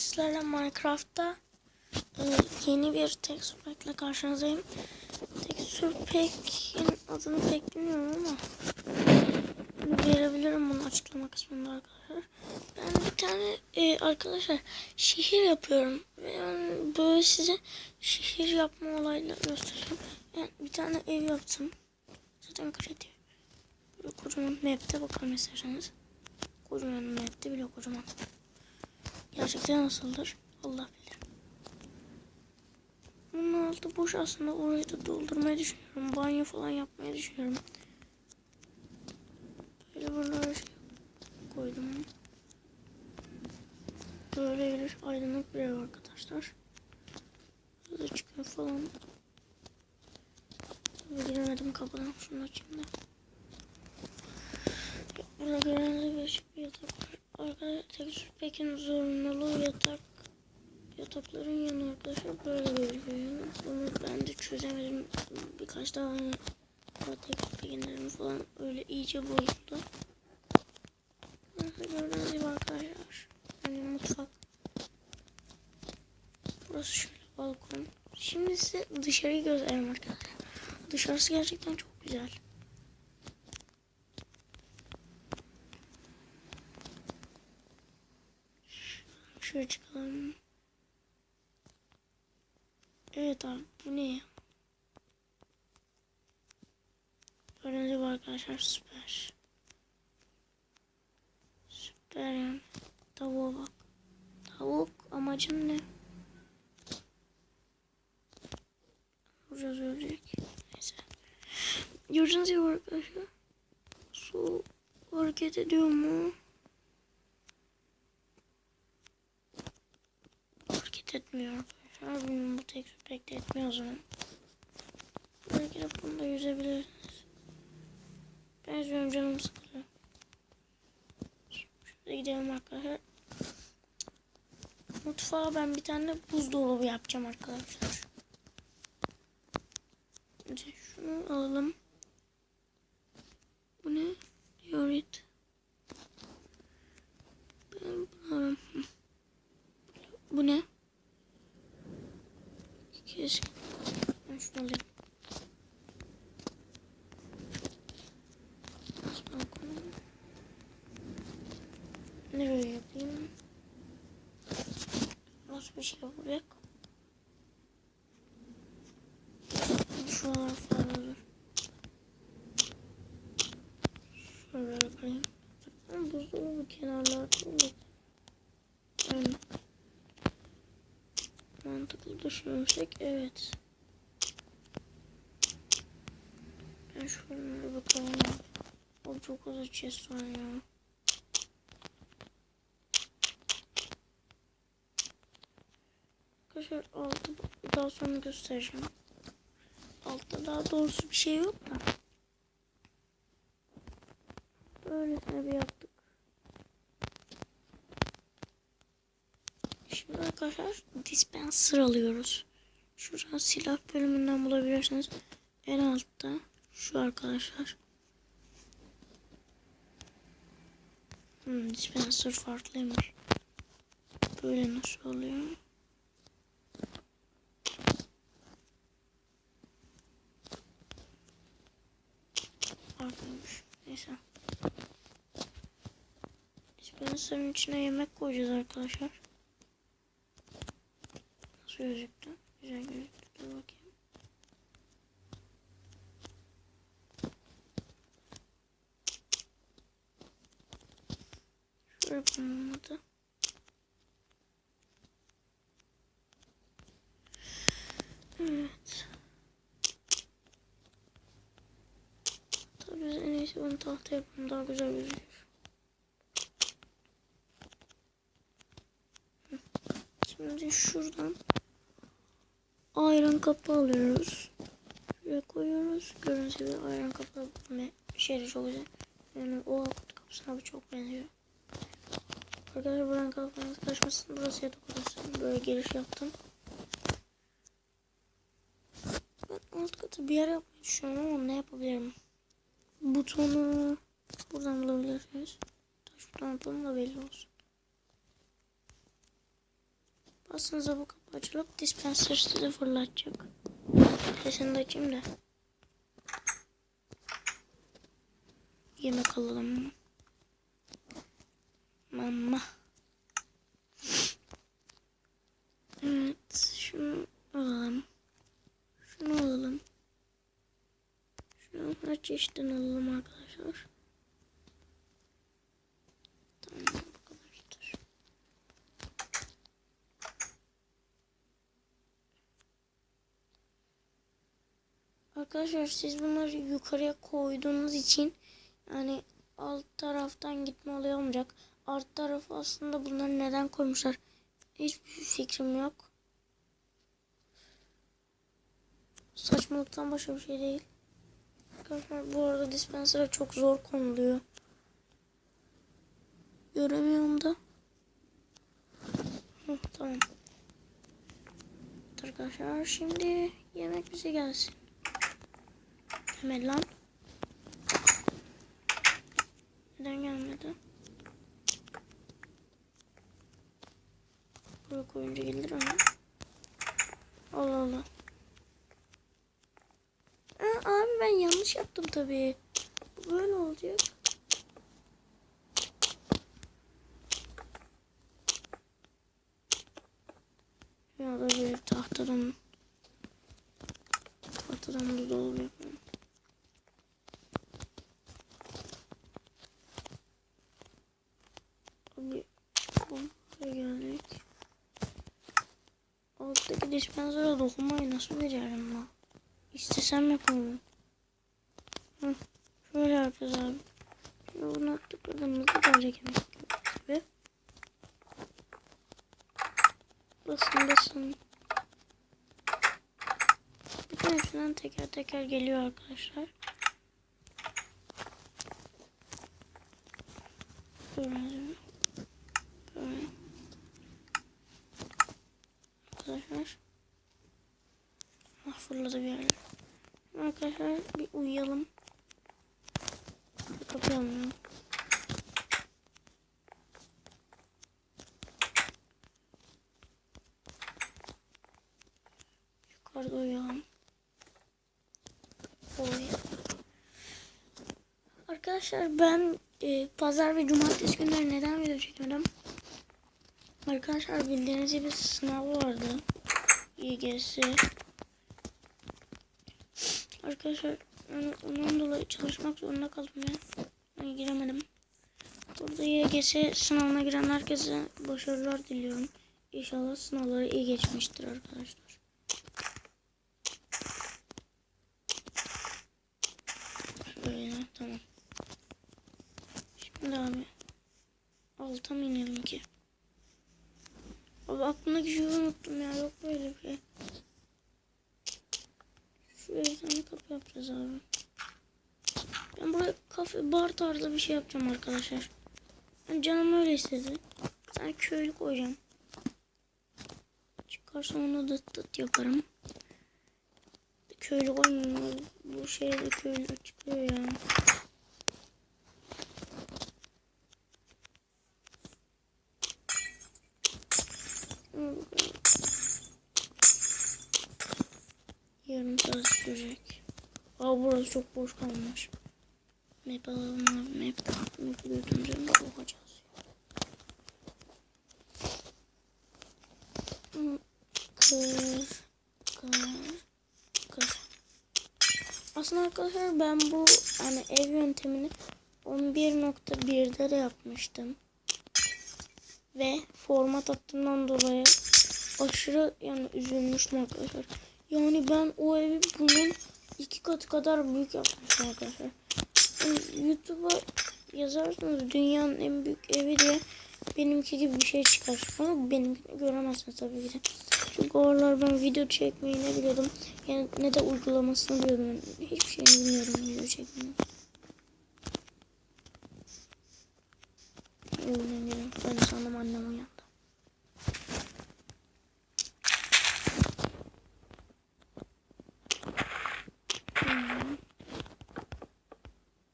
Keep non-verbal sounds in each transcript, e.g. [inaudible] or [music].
sizlerle Minecraft'ta e, yeni bir texture pack karşınızdayım. Texture pack'in adını pek bilmiyorum ama verebilirim bunu açıklama kısmında arkadaşlar. Ben bir tane e, arkadaşlar şehir yapıyorum. Yani böyle size şehir yapma olaylarını göstereceğim. Yani bir tane ev yaptım. Zaten kreatif. Böyle kocaman map'te bakalım isterseniz. Kocaman map'te bile kocaman. Gerçekten nasıldır? Allah bilir. Bunun altı boş aslında. Orayı da doldurmayı düşünüyorum. Banyo falan yapmayı düşünüyorum. Böyle buralara şey koydum. Böyle bir aydınlık bir ev arkadaşlar. Burada çıkıyor falan. Tabii giremedim kapıdan. Şunu açayım da. Burada gördüğünüz bir yatak var. Tekstür pekin zorunluluğu yatak yatakların yanı arkadaşlar böyle gözüküyor. Bunu ben de çözemedim. Birkaç daha hani tekstür pekinlerim falan öyle iyice bozuldu. Gördüğünüz gibi arkadaşlar. Hani mutfak. Burası şöyle balkon. Şimdi size dışarıyı göstereyim arkadaşlar. Dışarısı gerçekten çok güzel. Çıkalım. Evet abi bu ne gibi arkadaşlar süper. Süper yani. Tavuğa bak. Tavuk amacın ne? Vuracağız ölecek. Neyse. Gördüğünüz gibi arkadaşlar. Su hareket ediyor mu? Etmiyor arkadaşlar. Bilmiyorum bu tek pek de etmiyor o zaman. Belki de bunda yüzebilirsiniz. Ben yüzüyorum canım sıkılıyor. Şöyle gidelim arkadaşlar. Mutfağa ben bir tane buzdolabı yapacağım arkadaşlar. Şimdi şunu alalım. Bu ne? Diorit. Ben bunu alayım. Bu ne? Keşke. Ben şunu alayım. Nasıl balkonu? Nereye yapayım? Nasıl bir şey yapacak? Şuralar falan olur. Şöyle yapayım. Ben buzdolabı kenarlarda olur. Aynen. Mantıklı düşünürsek evet. Ben şöyle bakalım. O çok az chest var ya. Arkadaşlar altı daha sonra göstereceğim. Altta daha doğrusu bir şey yok da. Böylesine bir yaptık. Şimdi arkadaşlar dispenser alıyoruz. Şuradan silah bölümünden bulabilirsiniz. En altta şu arkadaşlar. Hmm, dispenser farklıymış. Böyle nasıl oluyor? Farklıymış. Neyse. Dispenser'ın içine yemek koyacağız arkadaşlar. Nasıl gözüktü? Güzel gözüktü. Dur bakayım. Şöyle olmadı. Evet. Tabii en iyisi bunu tahta yapalım. Daha güzel gözüküyor. Şimdi şuradan ayran kapı alıyoruz. Şuraya koyuyoruz. Gördüğünüz gibi ayran kapı ne şeyde çok güzel. Yani o kutu kapısına bu çok benziyor. Arkadaşlar buranın kafanız karışmasın. Burası yatak odası. Böyle giriş yaptım. Ben alt katı bir yer yapmayı düşünüyorum ama ne yapabilirim? Butonu buradan bulabilirsiniz. Şuradan yapalım da belli olsun. Aslında bu kapı açılıp dispenser sizi fırlatacak. Sesini de açayım da. Yemek alalım. Mama. Evet. Şunu alalım. Şunu alalım. Şunu kaç çeşitten alalım arkadaşlar. Arkadaşlar siz bunları yukarıya koyduğunuz için yani alt taraftan gitme olayı olmayacak. Alt tarafı aslında bunları neden koymuşlar hiçbir fikrim yok. Saçmalıktan başka bir şey değil. Arkadaşlar bu arada dispenser'a çok zor konuluyor. Göremiyorum da. Hı, tamam. Arkadaşlar şimdi yemek bize gelsin. Hemen lan. Neden gelmedi? Buraya koyunca gelir ama. Allah Allah. Aa, abi ben yanlış yaptım tabii. Böyle olacak. Ya da bir tahtadan tahtadan da dolabı yapalım. Abi buraya geldik. Alttaki dispensere dokunmayı nasıl becerim lan? İstesem yapamam. Hı, şöyle yapacağız abi. Şimdi bunu tıkladığımızda gelecek gibi. Basın basın. Bütün hepsinden teker teker geliyor arkadaşlar. Böyle. Böyle. Arkadaşlar. Fırladı bir yerler. Arkadaşlar bir uyuyalım. Kapayalım ya. Yukarıda uyuyalım. Oy. Arkadaşlar ben e, pazar ve cumartesi günleri neden video çekmedim? Arkadaşlar bildiğiniz gibi sınav vardı. YGS. Arkadaşlar yani ondan dolayı çalışmak zorunda kaldım ya. Yani giremedim. Burada YGS sınavına giren herkese başarılar diliyorum. İnşallah sınavları iyi geçmiştir arkadaşlar. Şöyle tamam. Şimdi abi alta mı inelim ki? Abi aklımdaki şeyi unuttum ya. Yok böyle bir şey. Şuraya bir tane kapı yapacağız abi. Ben buraya kafe bar tarzı bir şey yapacağım arkadaşlar. Yani canım öyle istedi. Tane köylü koyacağım. Çıkarsa onu da tıt yaparım. Köylü koymuyorum. Bu şeyde köylü çıkıyor ya. Burası çok boş kalmış. Map alalım abi. Map map gördüğümüzde bakacağız. Kır. Kır. Kır. Aslında arkadaşlar ben bu hani ev yöntemini 11.1'de de yapmıştım. Ve format attığımdan dolayı aşırı yani üzülmüştüm arkadaşlar. Yani ben o evi bunun iki katı kadar büyük yapmışım arkadaşlar. YouTube'a yazarsınız dünyanın en büyük evi diye benimki gibi bir şey çıkar. Ama benimkini göremezsiniz tabii ki de. Çünkü oralar ben video çekmeyi ne biliyordum. Yani ne de uygulamasını biliyordum. Hiçbir şeyini bilmiyorum video çekmeyi. Ben sandım annem uyandı. Hmm.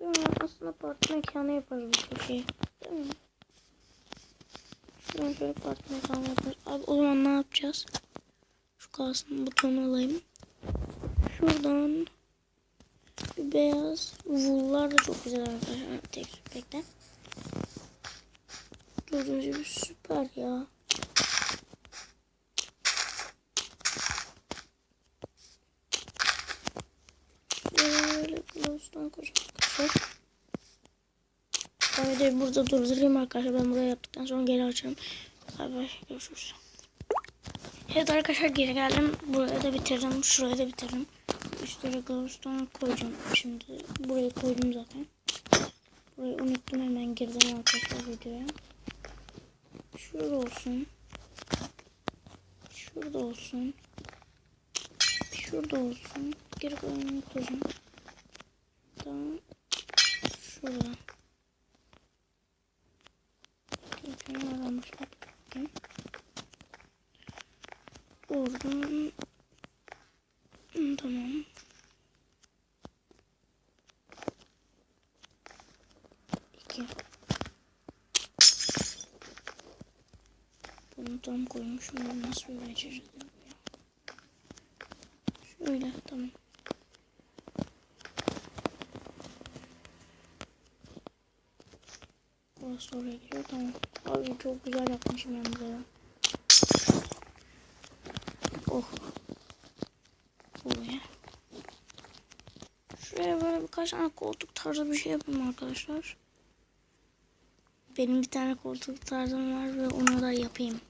Değil mi? Aslında parti mekanı yaparız bu köşeyi. Değil mi? Şuradan şöyle parti mekanı yaparız. Abi o zaman ne yap? yapacağız. Şu kalsın butonu alayım. Şuradan bir beyaz wool'lar da çok güzel arkadaşlar. Tek süpekten. Gördüğünüz gibi süper ya. Şöyle kılavuzdan koyacağım arkadaşlar. Ben burada durdurayım arkadaşlar. Ben buraya yaptıktan sonra geri açarım. Bay. Görüşürüz. Evet arkadaşlar geri geldim. Buraya da bitirdim. Şurayı da bitirdim. Üstlere kılavuzdan koyacağım. Şimdi burayı koydum zaten. Burayı unuttum hemen girdim arkadaşlar videoya. Şurada olsun. Şurada olsun. Şurada olsun. Geri kalanını koyacağım. Tamam. Şurada. Bakayım nereden başlayayım. Oradan. Hı, Tamam. İki. Bunu tam koymuşum. Bunu nasıl bir beceri? Şöyle tamam. Burası oraya giriyor tamam. Abi çok güzel yapmışım ben buraya. Oh. Buraya. Şuraya böyle birkaç tane koltuk tarzı bir şey yapayım arkadaşlar. Benim bir tane koltuk tarzım var ve onu da yapayım.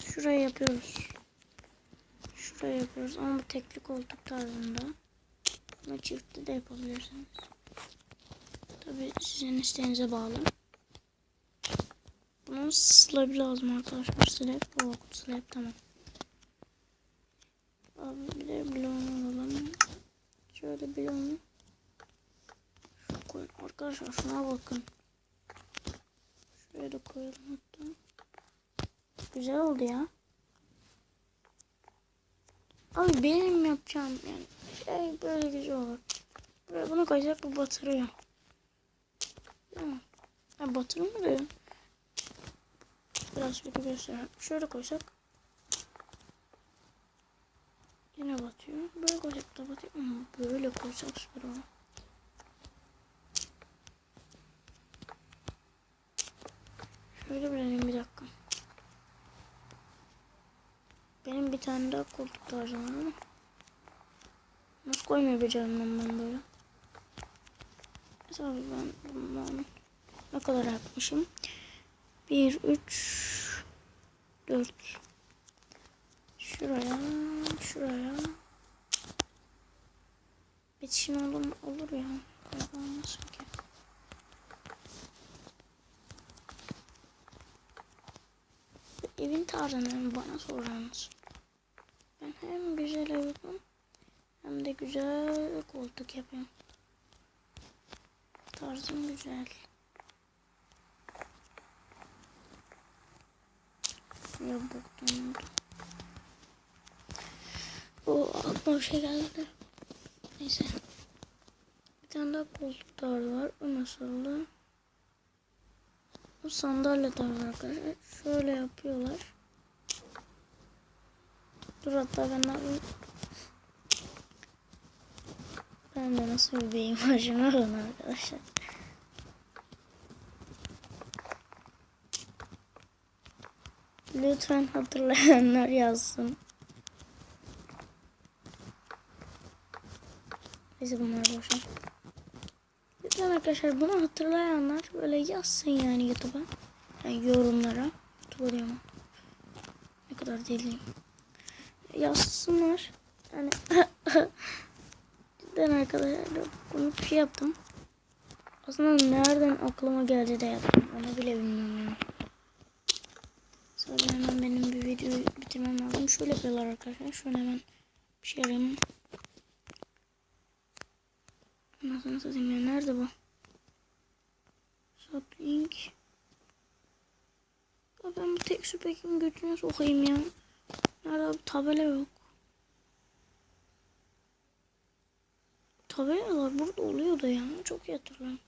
Şuraya yapıyoruz. Şuraya yapıyoruz ama bu tekli koltuk tarzında. Bunu çiftli de yapabilirsiniz. Tabi sizin isteğinize bağlı. Bunun slabı lazım arkadaşlar. Slab. Oh, slab tamam. Abi bir de bloğunu alalım. Şöyle bloğunu. Şu koyun. Arkadaşlar şuna bakın. Şuraya da koyalım hatta. Güzel oldu ya. Abi benim yapacağım yani şey böyle güzel olur. Buraya bunu koyacak bu batırıyor. Tamam. Ha, batırıyor diyor? Biraz kötü göstereyim. Şöyle koysak. Yine batıyor. Böyle koysak da batıyor. Ama böyle koysak süper olur. Şöyle bilelim bir dakika. Benim bir tane daha koltuk var ama. Nasıl koymayı beceremem ben böyle. Mesela ben bundan ne kadar yapmışım? 1, 3, 4. Şuraya, şuraya. Bitişin olur, olur ya. Olmaz ki. Evin tarzını bana sorarsanız. Ben hem güzel ev yapıyorum hem de güzel koltuk yapıyorum. Tarzım güzel. Boktan oldu. O aklıma bir şey geldi. Neyse. Bir tane daha koltuk tarzı var. O nasıldı? Bu sandalye tarzı arkadaşlar. Şöyle yapıyorlar. Dur hatta ben de ben de nasıl bir beyin var bakın arkadaşlar. Lütfen hatırlayanlar yazsın. Neyse bunlar boşa. Lütfen arkadaşlar bunu hatırlayanlar böyle yazsın yani YouTube'a. Yani yorumlara. YouTube'a diyorum. Ne kadar deliyim. Yazsınlar. Yani [laughs] cidden arkadaşlar bunu şey yaptım. Aslında nereden aklıma geldi de yaptım. Onu bile bilmiyorum yani. Sadece hemen benim bir videoyu bitirmem lazım. Şöyle yapıyorlar arkadaşlar. Şöyle hemen bir şey arayayım. Nasıl satayım ya? Nerede bu? Sapling. Ben bu tek süpekin götüne sokayım ya. Nerede abi tabela yok. Tabelalar burada oluyordu ya. Çok iyi hatırlıyorum.